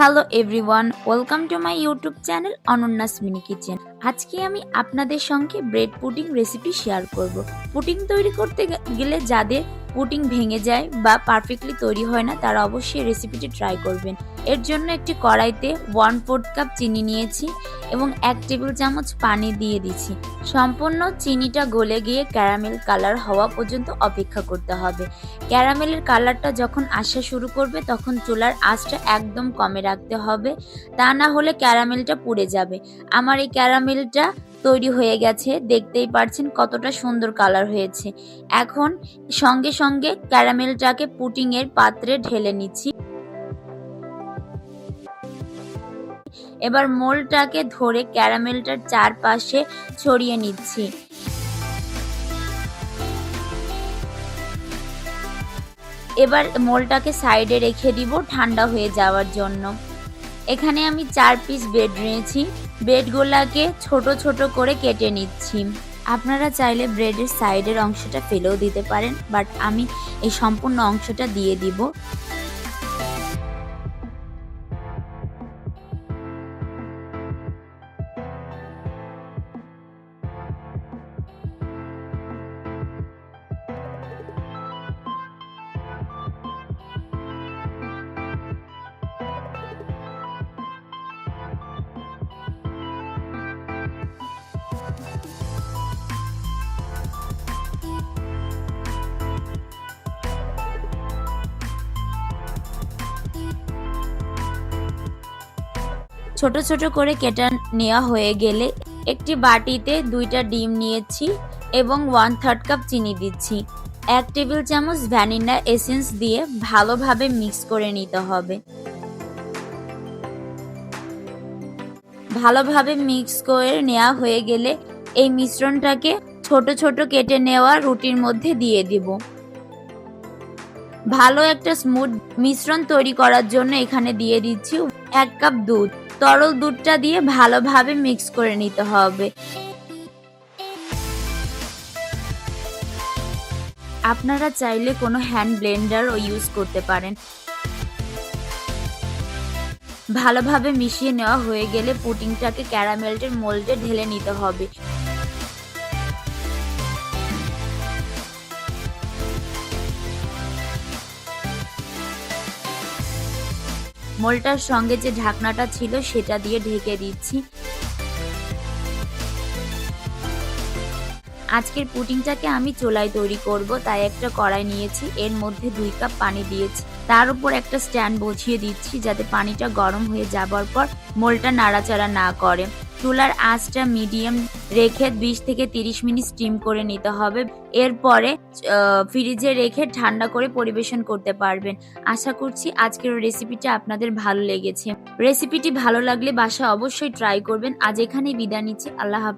Hello everyone, welcome to my YouTube channel অনন্যাস mini kitchen. আজকে আমি আপনাদের সঙ্গে ব্রেড পুডিং রেসিপি শেয়ার করব। পুডিং তৈরি করতে গেলে যাদের পুডিং ভেঙে যায় বা পারফেক্টলি তৈরি হয় না, তারা অবশ্যই রেসিপিটি ট্রাই করবেন। এর জন্য একটি কড়াইতে ওয়ান ফোর্থ কাপ চিনি নিয়েছি এবং এক টেবিল চামচ পানি দিয়ে দিচ্ছি। সম্পূর্ণ চিনিটা গলে গিয়ে ক্যারামেল কালার হওয়া পর্যন্ত অপেক্ষা করতে হবে। ক্যারামেলের কালারটা যখন আসা শুরু করবে, তখন চুলার আঁচটা একদম কমে রাখতে হবে। তা না হলে ক্যারামেলটা পুড়ে যাবে। আমার এই ক্যারামেলটা তৈরি হয়ে গেছে। দেখতেই পারছেন কতটা সুন্দর কালার হয়েছে। এখন সঙ্গে সঙ্গে ক্যারামেলটাকে পুটিং এর পাত্রে ঢেলে নিচ্ছি। এবার মোলটাকে ধরে ক্যারামেলটার চারপাশে ছড়িয়ে নিচ্ছি। এবার মোলটাকে সাইডে রেখে দিব ঠান্ডা হয়ে যাওয়ার জন্য। এখানে আমি চার পিস বেড নিয়েছি। বেডগুলাকে ছোট ছোট করে কেটে নিচ্ছি। আপনারা চাইলে ব্রেডের সাইডের অংশটা ফেলেও দিতে পারেন বাট আমি এই সম্পূর্ণ অংশটা দিয়ে দিব। ছোট ছোট করে কেটে নেওয়া হয়ে গেলে একটি বাটিতে দুইটা ডিম নিয়েছি এবং ওয়ান থার্ড কাপ চিনি দিচ্ছি। এক টেবিল চামচ ভ্যানিলা এসেন্স দিয়ে ভালোভাবে মিক্স করে নিতে হবে। ভালোভাবে মিক্স করে নেওয়া হয়ে গেলে এই মিশ্রণটাকে ছোট ছোট কেটে নেওয়া রুটির মধ্যে দিয়ে দিব। ভালো একটা স্মুথ মিশ্রণ তৈরি করার জন্য এখানে দিয়ে দিচ্ছি এক কাপ দুধ। তরল দুধটা দিয়ে ভালোভাবে মিক্স করে নিতে হবে। আপনারা চাইলে কোনো হ্যান্ড ব্লেন্ডারও ইউজ করতে পারেন। ভালোভাবে মিশিয়ে নেওয়া হয়ে গেলে পুডিংটাকে ক্যারামেলটের মোল্ডে ঢেলে নিতে হবে। মোলটার সঙ্গে যে ঢাকনাটা ছিল সেটা দিয়ে ঢেকে দিচ্ছি। আজকের পুটিংটাকে আমি চোলাই তৈরি করব, তাই একটা কড়াই নিয়েছি, এর মধ্যে দুই কাপ পানি দিয়েছি। তার উপর একটা স্ট্যান্ড বসিয়ে দিচ্ছি, যাতে পানিটা গরম হয়ে যাবার পর মোলটা নাড়াচাড়া না করে। চুলার আঁচটা মিডিয়াম রেখে বিশ থেকে তিরিশ মিনিট স্টিম করে নিতে হবে। এরপরে ফ্রিজে রেখে ঠান্ডা করে পরিবেশন করতে পারবেন। আশা করছি আজকের রেসিপিটা আপনাদের ভালো লেগেছে। রেসিপিটি ভালো লাগলে বাসা অবশ্যই ট্রাই করবেন। আজ এখানেই বিদায় নিচ্ছি। আল্লাহ হাফেজ।